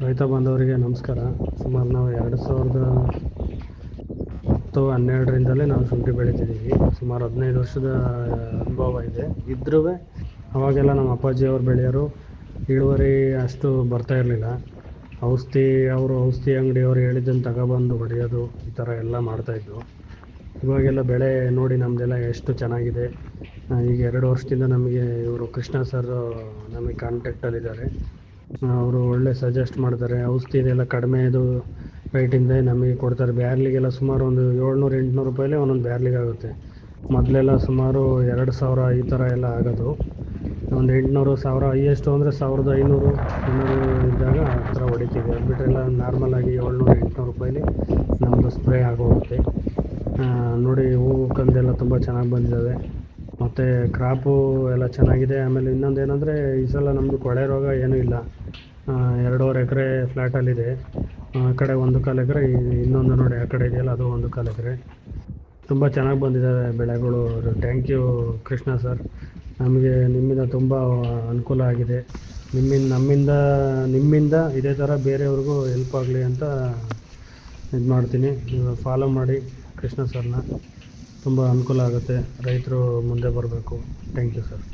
ರೈತ ಬಾಂಧವರಿಗೆ ನಮಸ್ಕಾರ. ಸುಮಾರು ನಾವು ಎರಡು ಸಾವಿರದ ಹತ್ತು ಹನ್ನೆರಡರಿಂದಲೇ ನಾವು ಶುಂಠಿ ಬೆಳಿತಿದ್ದೀವಿ. ಸುಮಾರು ಹದಿನೈದು ವರ್ಷದ ಅನುಭವ ಇದೆ. ಇದ್ರೂ ಅವಾಗೆಲ್ಲ ನಮ್ಮ ಅಪ್ಪಾಜಿಯವ್ರು ಬೆಳೆಯೋರು ಇಳುವರಿ ಅಷ್ಟು ಬರ್ತಾ ಇರಲಿಲ್ಲ. ಔಷಧಿ, ಅವರು ಔಷಧಿ ಅಂಗಡಿಯವ್ರು ಹೇಳಿದ್ದನ್ನು ತಗೊಬಂದು ಹೊಡೆಯೋದು ಈ ಥರ ಎಲ್ಲ ಮಾಡ್ತಾಯಿದ್ರು ಇವಾಗೆಲ್ಲ ಬೆಳೆ ನೋಡಿ ನಮ್ಮದೆಲ್ಲ ಎಷ್ಟು ಚೆನ್ನಾಗಿದೆ. ಈಗ ಎರಡು ವರ್ಷದಿಂದ ನಮಗೆ ಇವರು ಕೃಷ್ಣ ಸರ್ ನಮಗೆ ಕಾಂಟ್ಯಾಕ್ಟಲ್ಲಿದ್ದಾರೆ ಅವರು ಒಳ್ಳೆ ಸಜೆಸ್ಟ್ ಮಾಡ್ತಾರೆ. ಔಷಧಿದೆಲ್ಲ ಕಡಿಮೆ ಇದು ರೇಟಿಂದ ನಮಗೆ ಕೊಡ್ತಾರೆ. ಬ್ಯಾರ್ಲಿಗೆಲ್ಲ ಸುಮಾರು ಒಂದು ಏಳ್ನೂರು, ಎಂಟುನೂರು ರೂಪಾಯಿಲೇ ಒಂದೊಂದು ಬ್ಯಾರ್ಲಿಗೆ ಆಗುತ್ತೆ. ಮೊದಲೆಲ್ಲ ಸುಮಾರು ಎರಡು ಸಾವಿರ ಈ ಥರ ಎಲ್ಲ ಆಗೋದು. ಒಂದು ಎಂಟುನೂರು ಸಾವಿರ ಹೈಯೆಸ್ಟು ಅಂದರೆ ಸಾವಿರದ ಐನೂರು, ಇನ್ನೂರು ಇದ್ದಾಗ ಆ ಥರ ಹೊಡಿತೀವಿ. ಅದು ಬಿಟ್ಟರೆಲ್ಲ ನಾರ್ಮಲಾಗಿ ಏಳ್ನೂರು, ಎಂಟುನೂರು ರೂಪಾಯಿಲಿ ನಮ್ಮದು ಸ್ಪ್ರೇ ಆಗೋಗುತ್ತೆ. ನೋಡಿ ಹೂವು ಕಂದೆಲ್ಲ ತುಂಬ ಚೆನ್ನಾಗಿ ಬಂದಿದ್ದಾವೆ. ಮತ್ತು ಕ್ರಾಪು ಎಲ್ಲ ಚೆನ್ನಾಗಿದೆ. ಆಮೇಲೆ ಇನ್ನೊಂದು ಏನಂದರೆ, ಈ ಸಲ ನಮ್ಮದು ಕೊಳೆ ರೋಗ ಏನೂ ಇಲ್ಲ. ಎರಡೂವರೆ ಎಕರೆ ಫ್ಲ್ಯಾಟಲ್ಲಿದೆ ಆ ಕಡೆ ಒಂದು ಕಾಲು ಎಕರೆ ಇನ್ನೊಂದು ನೋಡಿ ಆ ಕಡೆ ಇದೆಯಲ್ಲ, ಅದು ಒಂದು ಕಾಲು ಎಕರೆ. ತುಂಬ ಚೆನ್ನಾಗಿ ಬಂದಿದ್ದಾವೆ ಬೆಳೆಗಳು. Thank you Krishna sir. ನಮಗೆ ನಿಮ್ಮಿಂದ ತುಂಬ ಅನುಕೂಲ ಆಗಿದೆ. ನಿಮ್ಮಿಂದ, ನಮ್ಮಿಂದ, ನಿಮ್ಮಿಂದ ಇದೇ ಥರ ಬೇರೆಯವ್ರಿಗೂ ಹೆಲ್ಪ್ ಆಗಲಿ ಅಂತ ಇದು ಮಾಡ್ತೀನಿ ನೀವು ಫಾಲೋ ಮಾಡಿ ಕೃಷ್ಣ ಸರ್ನ. ತುಂಬ ಅನುಕೂಲ ಆಗುತ್ತೆ. ರೈತರು ಮುಂದೆ ಬರಬೇಕು. Thank you sir